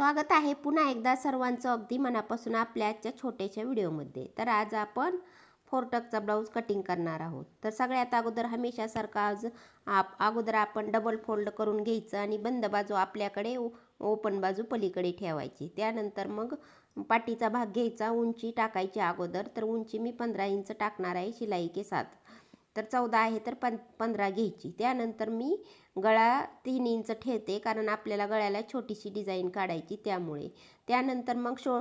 स्वागत आहे पुन्हा एकदा सर्वांचं अगदी मनापासून आपल्या आजच्या छोट्याशा व्हिडिओमध्ये. तर आज आपण फोरटकचा ब्लाऊज कटिंग करणार आहोत. तर सगळ्यात अगोदर हमेशासारखा आज आप अगोदर आपण डबल फोल्ड करून घ्यायचं आणि बंद बाजू आपल्याकडे ओ- ओपन बाजू पलीकडे ठेवायची. त्यानंतर मग पाठीचा भाग घ्यायचा उंची टाकायची अगोदर. तर उंची मी पंधरा इंच टाकणार आहे शिलाई के साथ. तर चौदा आहे तर पं पंधरा घ्यायची. त्यानंतर मी गळा तीन इंच ठेवते कारण आपल्याला गळ्याला छोटीशी डिझाईन काढायची त्यामुळे. त्यानंतर मग शो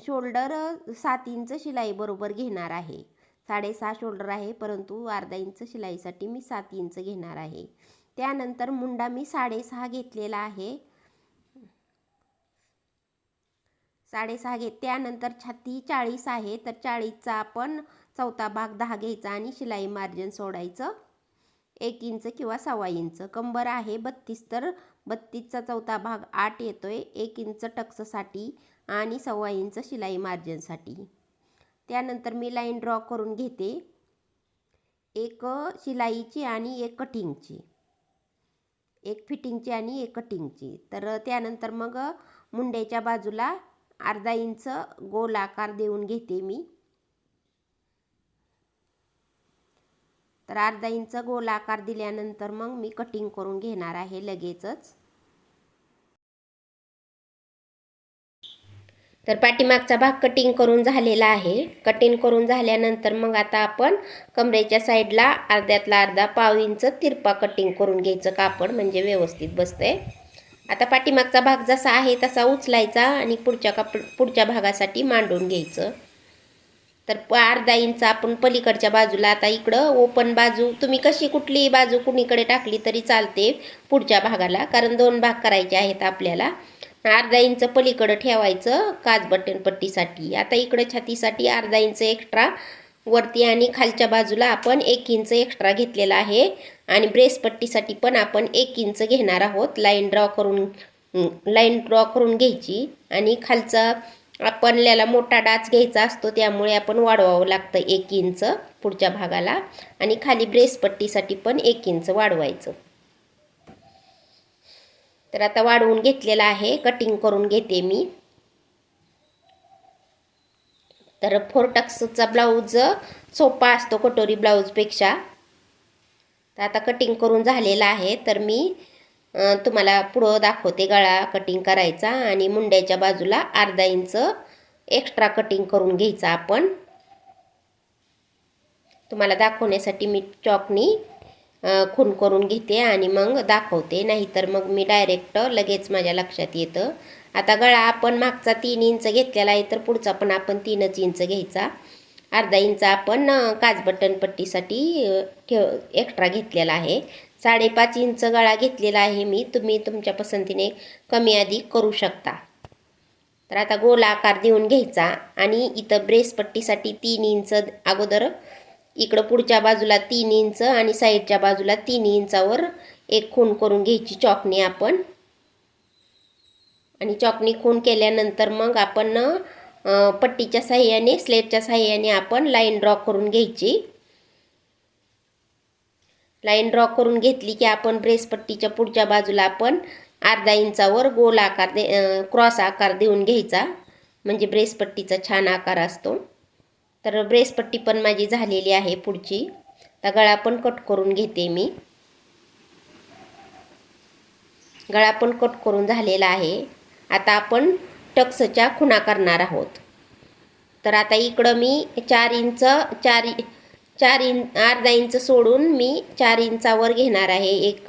शोल्डर सात इंच शिलाई बरोबर घेणार आहे. साडेसहा शोल्डर आहे परंतु अर्धा इंच शिलाईसाठी मी सात इंच घेणार आहे. त्यानंतर मुंडा मी साडेसहा घेतलेला आहे. साडेसहा घेत त्यानंतर छाती चाळीस आहे तर चाळीसचा आपण चौथा भाग दहा घ्यायचा आणि शिलाई मार्जिन सोडायचं. एक इंच किंवा सव्वा इंच. कंबर आहे बत्तीस तर बत्तीसचा चौथा भाग आठ येतोय. एक इंच टक्ससाठी आणि सव्वा इंच शिलाई मार्जिनसाठी. त्यानंतर मी लाईन ड्रॉ करून घेते. एक शिलाईची आणि एक कटिंगची. एक फिटिंगची आणि एक कटिंगची. तर त्यानंतर मग मुंड्याच्या बाजूला अर्धा इंच गोल आकार देऊन घेते मी. तर अर्धा इंच गोल आकार दिल्यानंतर मग मी कटिंग करून घेणार आहे लगेचच. तर पाठीमागचा भाग कटिंग करून झालेला आहे. कटिंग करून झाल्यानंतर मग आता आपण कमरेच्या साईडला अर्ध्यातला अर्धा पाव इंच तिरपा कटिंग करून घ्यायचं कापड म्हणजे व्यवस्थित बसतंय. आता पाठीमागचा भाग जसा आहे तसा उचलायचा आणि पुढच्या कापड पुढच्या भागासाठी मांडून घ्यायचं. तर प अर्धा इंच आपण पलीकडच्या बाजूला आता इकडं ओपन बाजू. तुम्ही कशी कुठलीही बाजू कुणीकडे टाकली तरी चालते पुढच्या भागाला कारण दोन भाग करायचे आहेत आपल्याला. अर्धा इंच पलीकडं ठेवायचं काच बटनपट्टीसाठी आता इकडं छातीसाठी अर्धा इंच एक्स्ट्रा वरती आणि खालच्या बाजूला आपण एक इंच एक्स्ट्रा घेतलेला आहे. आणि ब्रेस पट्टीसाठी पण आपण एक इंच घेणार आहोत. लाईन ड्रॉ करून लाईन ड्रॉ करून घ्यायची. आणि खालचा आपल्याला मोठा डाच घ्यायचा असतो त्यामुळे आपण वाढवावं लागतं एक इंच पुढच्या भागाला. आणि खाली ब्रेसपट्टीसाठी पण एक इंच वाढवायचं. तर आता वाढवून घेतलेला आहे कटिंग करून घेते मी. तर फोर टक्सचा ब्लाऊज सोपा असतो कटोरी ब्लाऊजपेक्षा. तर आता कटिंग करून झालेला आहे तर मी तुम्हाला पुढं दाखवते गळा कटिंग करायचा आणि मुंड्याच्या बाजूला अर्धा इंच एक्स्ट्रा कटिंग करून घ्यायचा आपण. तुम्हाला दाखवण्यासाठी मी चॉकनी खून करून घेते आणि मग दाखवते. नाहीतर मग मी डायरेक्ट लगेच माझ्या लक्षात येतं. आता गळा आपण मागचा तीन इंच घेतलेला आहे तर पुढचा पण आपण तीनच इंच घ्यायचा. अर्धा इंच आपण काजबटन पट्टीसाठी ठेव एक्स्ट्रा घेतलेला आहे. साडेपाच इंच गळा घेतलेला आहे मी. तुम्ही तुमच्या पसंतीने कमी अधिक करू शकता. तर आता गोल आकार देऊन घ्यायचा आणि इथं ब्रेस पट्टीसाठी तीन इंच अगोदर इकडं पुढच्या बाजूला तीन इंच आणि साईडच्या बाजूला तीन इंचावर एक खून करून घ्यायची चॉकनी आपण. आणि चॉकनी खून केल्यानंतर मग आपण पट्टीच्या साह्याने स्लेटच्या साह्याने आपण लाईन ड्रॉ करून घ्यायची. लाईन ड्रॉ करून घेतली की आपण ब्रेसपट्टीच्या पुढच्या बाजूला आपण अर्धा इंचावर गोल आकार दे क्रॉस आकार देऊन घ्यायचा. म्हणजे ब्रेसपट्टीचा छान आकार असतो. तर ब्रेसपट्टी पण माझी झालेली आहे पुढची. तर गळा पण कट करून घेते मी. गळा पण कट करून झालेला आहे. आता आपण टक्सच्या खुणा करणार आहोत. तर आता इकडं मी चार इंच चार चार इं अर्धा इंच सोडून मी चार इंचावर घेणार आहे. एक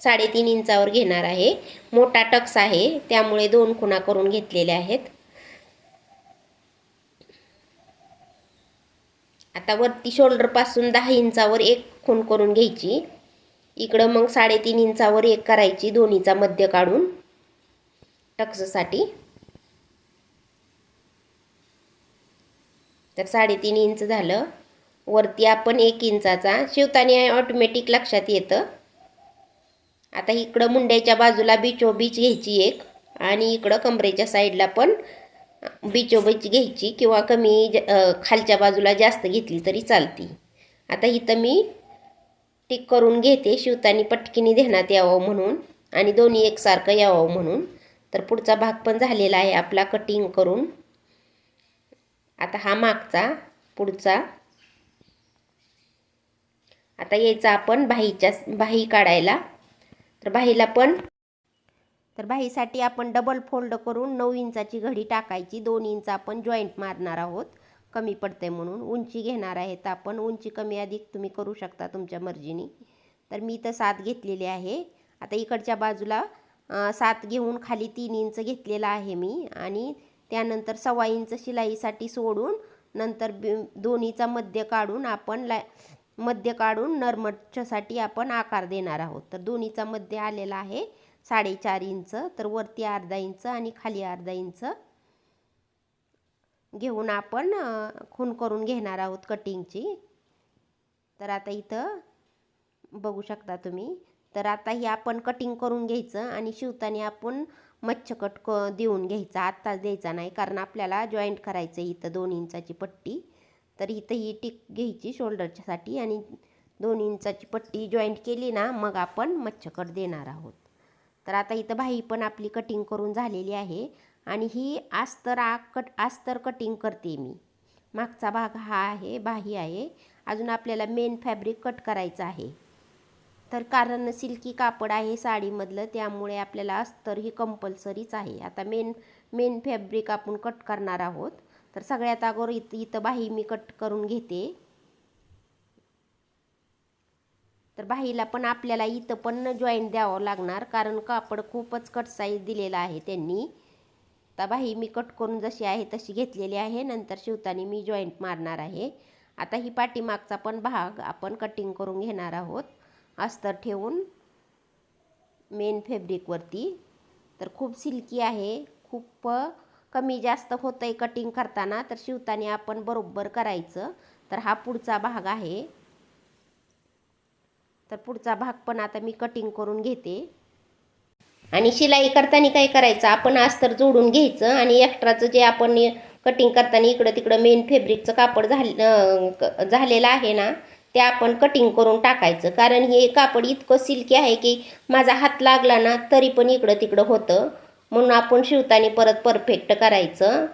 साडेतीन इंचावर घेणार आहे. मोठा टक्स आहे. त्यामुळे दोन खुणा करून घेतलेल्या आहेत. आता वरती शोल्डरपासून दहा इंचावर एक खून करून घ्यायची. इकडं मग साडेतीन इंचावर एक करायची दोन्हीचा मध्य काढून. टक्ससाठी. तर साडेतीन इंच झालं. वरती आपण एक इंचाचा शिवताने ऑटोमॅटिक लक्षात येतं. आता इकडं मुंड्याच्या बाजूला बिचोबीच घ्यायची एक आणि इकडं कमरेच्या साईडला पण बिचोबीच घ्यायची किंवा कमी खालच्या बाजूला जास्त घेतली तरी चालती. आता इथं मी टिक करून घेते शिवतानी पटकीने ध्यानात यावं म्हणून आणि दोन्ही एकसारखं यावं म्हणून. तर पुढचा भाग पण झालेला आहे आपला कटिंग करून. आता हा मागचा पुढचा. आता यायचा आपण बाहीच्या बाही काढायला. तर बाहीला पण तर बाहीसाठी आपण डबल फोल्ड करून नऊ इंचाची घडी टाकायची. दोन इंच आपण जॉईंट मारणार आहोत. कमी पडते म्हणून उंची घेणार आहे तर आपण. उंची कमी अधिक तुम्ही करू शकता तुमच्या मर्जीने. तर मी तर सात घेतलेली आहे. आता इकडच्या बाजूला सात घेऊन खाली तीन इंच घेतलेला आहे मी. आणि त्यानंतर सव्वा इंच शिलाईसाठी सोडून नंतर दोन्हीचा मध्य काढून आपण ला मध्य काढून नरमच्छसाठी आपण आकार देणार आहोत. तर दोन्हीचा मध्य आलेला आहे साडेचार इंच. तर वरती अर्धा इंच आणि खाली अर्धा इंच घेऊन आपण खून करून घेणार आहोत कटिंगची. तर आता इथं बघू शकता तुम्ही. तर आता ही आपण कटिंग करून घ्यायचं आणि शिवताना आपण मच्छकट क देऊन घ्यायचा. आत्ताच द्यायचा नाही कारण आपल्याला जॉईंट करायचं आहे इथं दोन इंचाची पट्टी. तर इथं ही टिक घ्यायची शोल्डरच्यासाठी आणि दोन इंचाची पट्टी जॉईंट केली ना मग आपण मच्छकट देणार आहोत. तर आता इथं बाही पण आपली कटिंग करून झालेली आहे आणि ही आस्तर आ कट आस्तर कटिंग करते मी. मागचा भाग हा आहे बाही आहे. अजून आपल्याला मेन फॅब्रिक कट करायचं आहे. तर कारण सिल्की कापड आहे साडीमधलं त्यामुळे आपल्याला अस्तर ही कंपल्सरीच आहे. आता मेन मेन फॅब्रिक आपण कट करणार आहोत. तर सगळ्यात अगोदर इथं इथं बाही मी कट करून घेते. तर बाहीला पण आपल्याला इथं पण जॉईंट द्यावं लागणार कारण कापड खूपच कट साईज दिलेला आहे त्यांनी. आता बाही मी कट करून जशी आहे तशी घेतलेली आहे नंतर शिवताना मी जॉईंट मारणार आहे. आता ही पाठीमागचा पण भाग आपण कटिंग करून घेणार आहोत. अस्तर ठेवून मेन फॅब्रिकवरती तर खूप सिल्की आहे खूप कमी जास्त होतं आहे कटिंग करताना तर शिवताना आपण बरोबर करायचं. तर हा पुढचा भाग आहे. तर पुढचा भाग पण आता मी कटिंग करून घेते. आणि शिलाई करताना काय करायचं? आपण अस्तर जोडून घ्यायचं आणि एक्स्ट्राचं जे आपण कटिंग करताना इकडं तिकडं मेन फेब्रिकचं कापड झाल क- झालेलं आहे ना ते आपण कटिंग करून टाकायचं. कारण हे कापड इतकं सिल्की आहे की माझा हात लागला ना तरी पण इकडं तिकडं होतं. म्हणून आपण शिवताना परत परफेक्ट करायचं.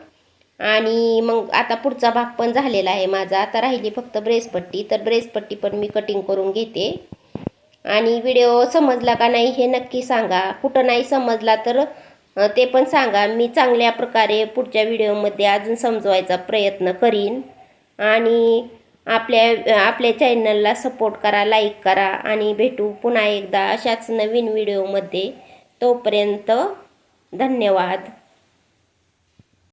आणि मग आता पुढचा भाग पण झालेला आहे माझा. आता राहिली फक्त ब्रेसपट्टी तर ब्रेसपट्टी पण मी कटिंग करून घेते. आणि व्हिडिओ समजला का नाही हे नक्की सांगा. कुठं नाही समजला तर ते पण सांगा. मी चांगल्या प्रकारे पुढच्या व्हिडिओमध्ये अजून समजवायचा प्रयत्न करीन. आणि आपल्या आपल्या चॅनलला सपोर्ट करा लाईक करा. आणि भेटू पुन्हा एकदा अशाच नवीन व्हिडिओमध्ये तोपर्यंत धन्यवाद.